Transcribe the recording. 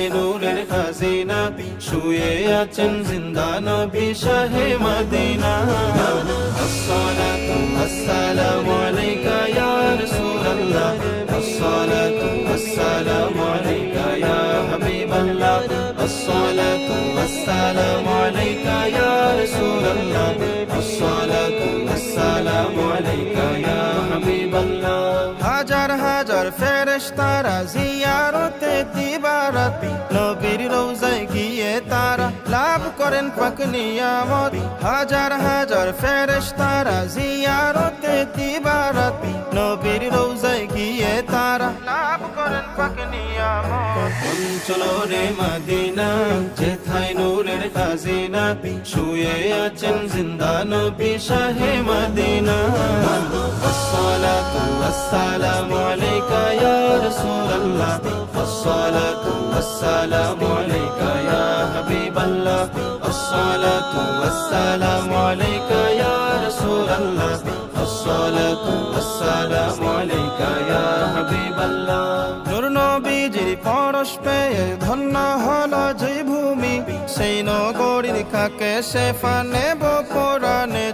যেথায় নূরের খাজিনা শুয়ে আছেন জিন্দা নবী শাহে মদিনা আসসালাতু আসসালামু আলাইকা ইয়া রাসূলুল্লাহ আসসালাতু আসসালামু আলাইকা ইয়া হাবিবাল্লাহ আসসালাতু আসসালামু আলাইকা ইয়া রাসূলুল্লাহ আসসালাতু আসসালামু আলাইকা হাজার হাজার ফেরেশতারা জিয়ারতে দিবারাতি নবীর রোজায় গিয়ে তারা লাভ করেন পাক নিয়ামত। হাজার হাজার ফেরেশতারা জিয়ারতে দিবারাতি নবীর রোজায় গিয়ে তারা লাভ করেন পাক নিয়ামত। অঞ্চলরে মদিনা যেথায় নূরের খাজিনা। শুয়ে আছেন জিন্দা নবী শাহে মদিনা। আসসালাতু আসসালামু আলাইকা ইয়া হাবিবাল্লাহ আসসালাতু আসসালামু আলাইকা ইয়া রাসূলুল্লাহ আসসালাতু আসসালামু আলাইকা ইয়া হাবিবাল্লাহ নূর নবীজির পরশ পেয়ে ধন্য হলো যে ভূমি। সেই নগরীর কাকে সে ফানে বপরানে